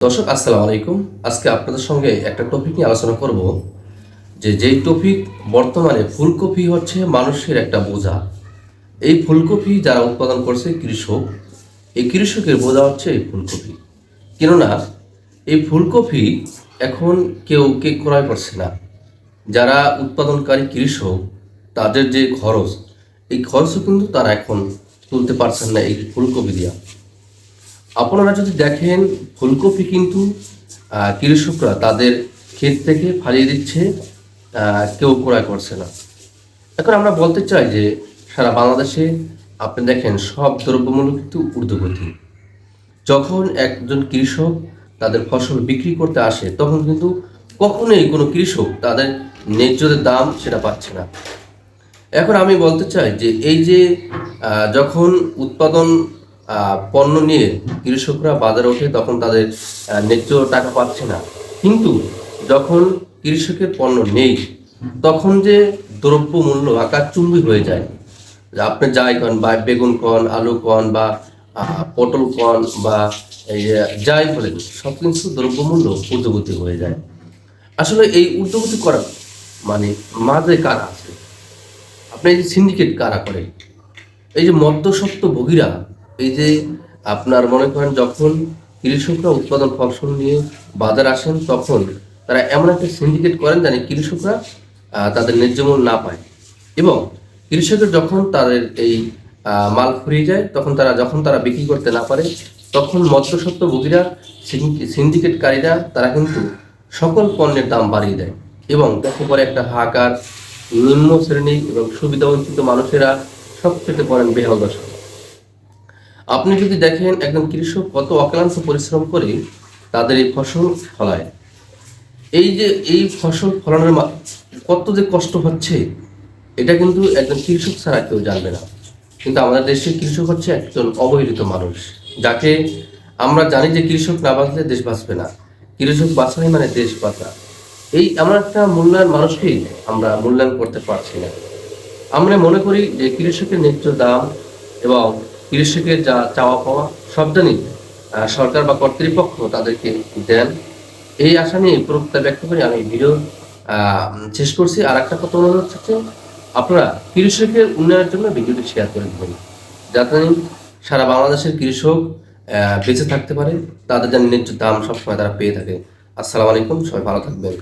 দর্শক, আসসালামু আলাইকুম। আজকে আপনাদের সঙ্গে একটা টপিক নিয়ে আলোচনা করব, যে যেই টপিক বর্তমানে ফুলকপি হচ্ছে মানুষের একটা বোঝা। এই ফুলকপি যারা উৎপাদন করছে কৃষক, এই কৃষকের বোঝা হচ্ছে এই ফুলকপি। কেননা, এই ফুলকপি এখন কেউ কে ক্রয় করছে না। যারা উৎপাদনকারী কৃষক, তাদের যে খরচ, এই খরচও কিন্তু তারা এখন তুলতে পারছেন না এই ফুলকপি দিয়া। আপনারা যদি দেখেন, ফুলকপি কিন্তু কৃষকরা তাদের ক্ষেত থেকে ফালিয়ে দিচ্ছে কেউ ক্রয় করছে না। এখন আমরা বলতে চাই যে, সারা বাংলাদেশে আপনি দেখেন, সব দ্রব্যমূল্য কিন্তু ঊর্ধ্বগতি। যখন একজন কৃষক তাদের ফসল বিক্রি করতে আসে, তখন কিন্তু কখনোই কোনো কৃষক তাদের ন্যায্য যে দাম সেটা পাচ্ছে না। এখন আমি বলতে চাই যে, এই যে যখন উৎপাদন পণ্য নিয়ে কৃষকরা বাজারে ওঠে তখন তাদের ন্যায্য টাকা পাচ্ছে না। কিন্তু যখন কৃষকের পণ্য নেই, তখন যে দ্রব্য মূল্য আকাশচুম্বী হয়ে যায়। আপনি যাই কন বা বেগুন কন, আলু কন বা পটল কন বা যাই বলেন, সব কিছু দ্রব্যমূল্য ঊর্ধ্বগতি হয়ে যায়। আসলে এই ঊর্ধ্বগতি করা মানে মাঝে কারা আছে? আপনি এই যে সিন্ডিকেট কারা করে এই যে মধ্যসত্ত্ব ভোগীরা এই যে আপনার মনে করেন যখন কৃষকরা উৎপাদন ফসল নিয়ে বাজার আসেন, তখন তারা এমন একটা সিন্ডিকেট করেন জানি কৃষকরা তাদের ন্যায্য মূল্য না পায়। এবং কৃষকের যখন তাদের এই মাল ফুরিয়ে যায়, তখন তারা যখন তারা বিক্রি করতে না পারে, তখন মধ্যসত্ত্ব ভোগীরা সিন্ডিকেটকারীরা তারা কিন্তু সকল পণ্যের দাম বাড়িয়ে দেয়। এবং দেখো পরে একটা হাহাকার, নিম্ন শ্রেণি এবং সুবিধাবঞ্চিত মানুষেরা সবচেয়ে করেন বেহাল দশা। আপনি যদি দেখেন একজন কৃষক কত অক্লান্ত পরিশ্রম করে তাদের এই ফসল ফলায়, এই যে এই ফসল ফলানোর কত যে কষ্ট হচ্ছে, এটা কিন্তু একজন কৃষক ছাড়া কেউ জানবে না। কিন্তু আমাদের দেশের কৃষক হচ্ছে একজন অবহেলিত মানুষ, যাকে আমরা জানি যে কৃষক না বাঁচলে দেশ বাঁচবে না। কৃষক বাঁচাই মানে দেশ বাঁচা। এই এমন একটা মূল্যায়ন মানুষকেই আমরা মূল্যায়ন করতে পারছি না। আমরা মনে করি যে কৃষকের ন্যায্য দাম এবং কৃষকের যা চাওয়া পাওয়া, সব জানি সরকার বা কর্তৃপক্ষ তাদেরকে দেন। এই আশা নিয়ে প্রবক্তা ব্যক্ত করে আমি ভিডিও শেষ করছি। আর একটা কথা অনুরোধ হচ্ছে আপনারা কৃষকের উন্নয়নের জন্য ভিডিওটি শেয়ার করে দেবেন। যাতে সারা বাংলাদেশের কৃষক বেঁচে থাকতে পারে, তাদের যেন ন্যায্য দাম সবসময় তারা পেয়ে থাকে। আসসালামু আলাইকুম, সবাই ভালো থাকবেন।